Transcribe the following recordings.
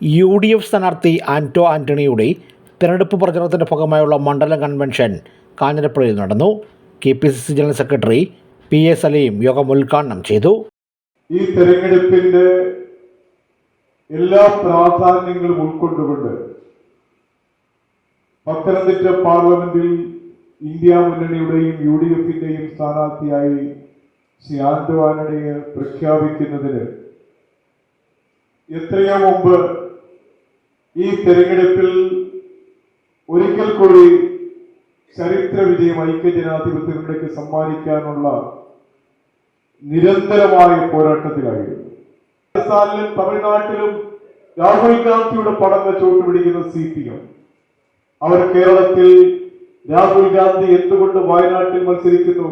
U D F സ്ഥാനാർത്ഥി ആന്റോ ആന്റണിയുടെ തിരഞ്ഞെടുപ്പ് പ്രചരണത്തിന്റെ ഭാഗമായുള്ള മണ്ഡലം കൺവെൻഷൻ കാഞ്ഞിരപ്പള്ളിയിൽ നടന്നു. K P C C general secretary P A Saleem യോഗം ഉദ്ഘാടനം ചെയ്തു. ഈ തെരഞ്ഞെടുപ്പിന്റെ എല്ലാ പ്രാധാന്യങ്ങളും ഉൾക്കൊണ്ടുകൊണ്ട് പത്തനംതിട്ട പാർലമെന്റിൽ ഇന്ത്യ മുന്നണിയുടെയും യു ഡി എഫിന്റെയും സ്ഥാനാർത്ഥിയായി ശ്രീ ആന്റോ ആന്റണിയെ പ്രഖ്യാപിക്കുന്നതിന് എത്രയോ മുമ്പ് ഈ തെരഞ്ഞെടുപ്പിൽ ഒരിക്കൽ കൂടി ചരിത്ര വിജയം മുന്നണിക്ക് സമ്മാനിക്കാനുള്ള നിരന്തരമായ പോരാട്ടത്തിലായിരുന്നു. രാജസ്ഥാനിലും തമിഴ്നാട്ടിലും രാഹുൽ ഗാന്ധിയുടെ പടം വെച്ചോട്ട് പിടിക്കുന്ന സി പി എം. അവർ കേരളത്തിൽ രാഹുൽ ഗാന്ധി എന്തുകൊണ്ട് വയനാട്ടിൽ മത്സരിക്കുന്നു?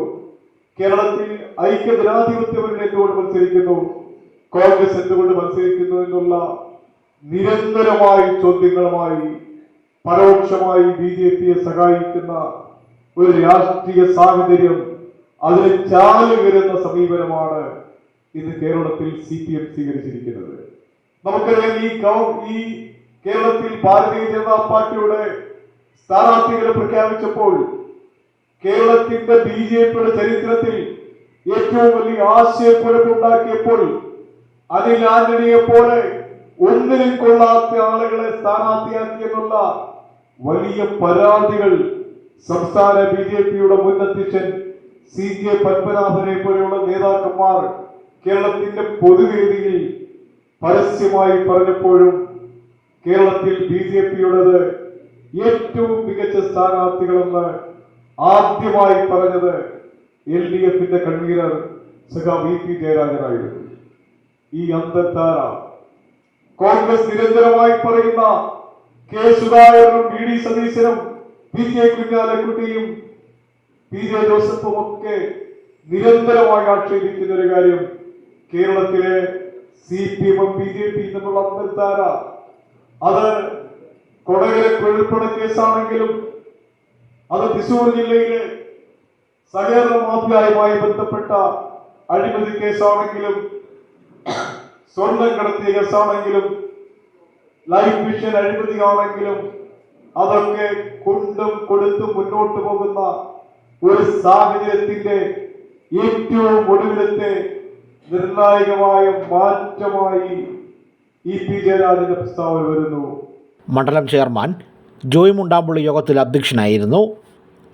കേരളത്തിൽ ഐക്യ ജനാധിപത്യ എന്തുകൊണ്ട് മത്സരിക്കുന്നു? കോൺഗ്രസ് എന്തുകൊണ്ട് മത്സരിക്കുന്നു എന്നുള്ള നിരന്തരമായ ചോദ്യങ്ങളുമായി പരോക്ഷമായി ബി ജെ പിയെ സഹായിക്കുന്ന ഒരു രാഷ്ട്രീയ സാഹചര്യം അതിന് ചാൽ വരുന്ന സമീപനമാണ് ഇന്ന് കേരളത്തിൽ സി പി എം സ്വീകരിച്ചിരിക്കുന്നത്. നമുക്കറിയാം ഈ കേരളത്തിൽ ഭാരതീയ ജനതാ പാർട്ടിയുടെ സ്ഥാനാർത്ഥികളെ പ്രഖ്യാപിച്ചപ്പോൾ കേരളത്തിന്റെ ബി ജെ പിയുടെ ചരിത്രത്തിൽ ഏറ്റവും വലിയ ആശയക്കുഴപ്പുണ്ടാക്കിയപ്പോൾ അനിൽ ആന്റണിയെ പോലെ ഒന്നിനും കൊള്ളാത്ത ആളുകളെ സ്ഥാനാർത്ഥിയാക്കിയെന്നുള്ള വലിയ പരാതികൾ സംസ്ഥാന ബി ജെ പിയുടെ മുൻ അധ്യക്ഷൻ സി കെ പത്മനാഭനെ പോലെയുള്ള നേതാക്കന്മാർ കേരളത്തിന്റെ പൊതുവേദിയിൽ പരസ്യമായി പറഞ്ഞപ്പോഴും കേരളത്തിൽ ബി ജെ പിയുടേത് ഏറ്റവും മികച്ച സ്ഥാനാർത്ഥികളെന്ന് ആദ്യമായി പറഞ്ഞത് എൽ ഡി എഫിന്റെ കൺവീനർ സഖാ വി പി ജയരാജനായിരുന്നു. ഈ അന്തർധാര കോൺഗ്രസ് നിരന്തരമായി പറയുന്ന കെ സുധാകരനും വി ഡി സതീശനും പി കെ കുഞ്ഞാലക്കുട്ടിയും പി ജെ ജോസഫും ഒക്കെ നിരന്തരമായി ആക്ഷേപിക്കുന്ന ഒരു കാര്യം കേരളത്തിലെ സി പി എമ്മും ബി ജെ പി തമ്മിലുള്ള അന്തർധാര. അത് കൊടകിലെ കൊഴുപ്പണ കേസാണെങ്കിലും അത് തൃശൂർ ജില്ലയിലെ സഹകരണ മാഫിയായുമായി ബന്ധപ്പെട്ട അഴിമതി കേസാണെങ്കിലും സ്വർണം കടത്തിയ കേസാണെങ്കിലും ലൈഫ് മിഷൻ അഴിമതിയാണെങ്കിലും അതൊക്കെ കൊണ്ടും കൊടുത്തും മുന്നോട്ട് പോകുന്ന ഒരു സാഹചര്യത്തിന്റെ ഏറ്റവും ഒടുവിലത്തെ നിർണായകമായ മാറ്റമായി ഇ പി ജയരാജന്റെ പ്രസ്താവന വരുന്നു. മണ്ഡലം ചെയർമാൻ ജോയ് മുണ്ടാമ്പുള്ളി യോഗത്തിൽ അധ്യക്ഷനായിരുന്നു.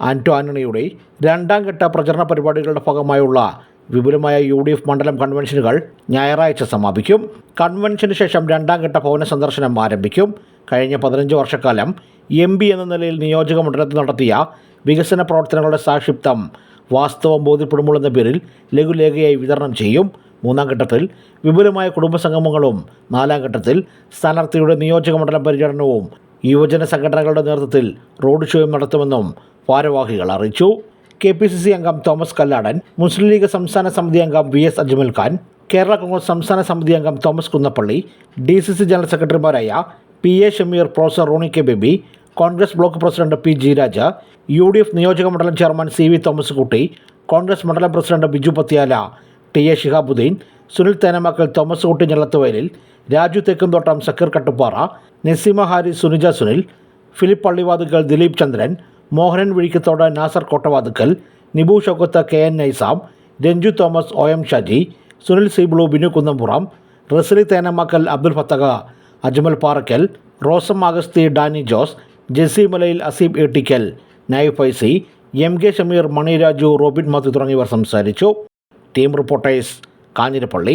ആന്റോ ആന്റണിയുടെ രണ്ടാം ഘട്ട പ്രചരണ പരിപാടികളുടെ ഭാഗമായുള്ള വിപുലമായ യു ഡി എഫ് മണ്ഡലം കൺവെൻഷനുകൾ ഞായറാഴ്ച സമാപിക്കും. കൺവെൻഷന് ശേഷം രണ്ടാം ഘട്ട ഭവന സന്ദർശനം ആരംഭിക്കും. കഴിഞ്ഞ പതിനഞ്ച് വർഷക്കാലം എം പി എന്ന നിലയിൽ നിയോജക മണ്ഡലത്തിൽ നടത്തിയ വികസന പ്രവർത്തനങ്ങളുടെ സാക്ഷിപ്തം വാസ്തവം ബോധ്യപ്പെടുമ്പോൾ എന്ന പേരിൽ ലഘുലേഖയായി വിതരണം ചെയ്യും. മൂന്നാം ഘട്ടത്തിൽ വിപുലമായ കുടുംബസംഗമങ്ങളും നാലാം ഘട്ടത്തിൽ സ്ഥാനാർത്ഥിയുടെ നിയോജക മണ്ഡലം പര്യടനവും യുവജന സംഘടനകളുടെ നേതൃത്വത്തിൽ റോഡ് ഷോയും നടത്തുമെന്നും ഭാരവാഹികൾ അറിയിച്ചു. കെ പി സി സി അംഗം തോമസ് കല്ലാടൻ മുസ്ലിം ലീഗ് സംസ്ഥാന സമിതി അംഗം വി എസ് അജ്മൽ ഖാൻ കേരള കോൺഗ്രസ് സംസ്ഥാന സമിതി അംഗം Thomas Kunnappally D C C general സെക്രട്ടറിമാരായ P A Shameer professor Ronnie K Baby Congress block president P G Raja U D F നിയോജക മണ്ഡലം chairman C V Thomas Kutty Congress മണ്ഡലം president Biju Pathyala T A Shihabuddeen Sunil Thenamakkal Thomas Kutty Njellathuvayalil Raju Thekkumthottam Zakir Kattuppara Naseema Hari Sunija Sunil Philip Pallivathukkal Dileep Chandran Mohanan Vizhikkathodu Nasar Kottavathukkal Nibu Shoukath K N Naizam Ranju Thomas O M Shaji Sunil Siblu Binu Kunnampuram Rasali Thenammakkal Abdul Fathaka Ajmal Parakkal Rosam Augusthy Danny Jose Jessy Malayil Aseeb Ettikkal Naif Faizy M K Shameer Maniraju Robin Mathew തുടങ്ങിയവർ സംസാരിച്ചു. Team reporters Kanjirappally.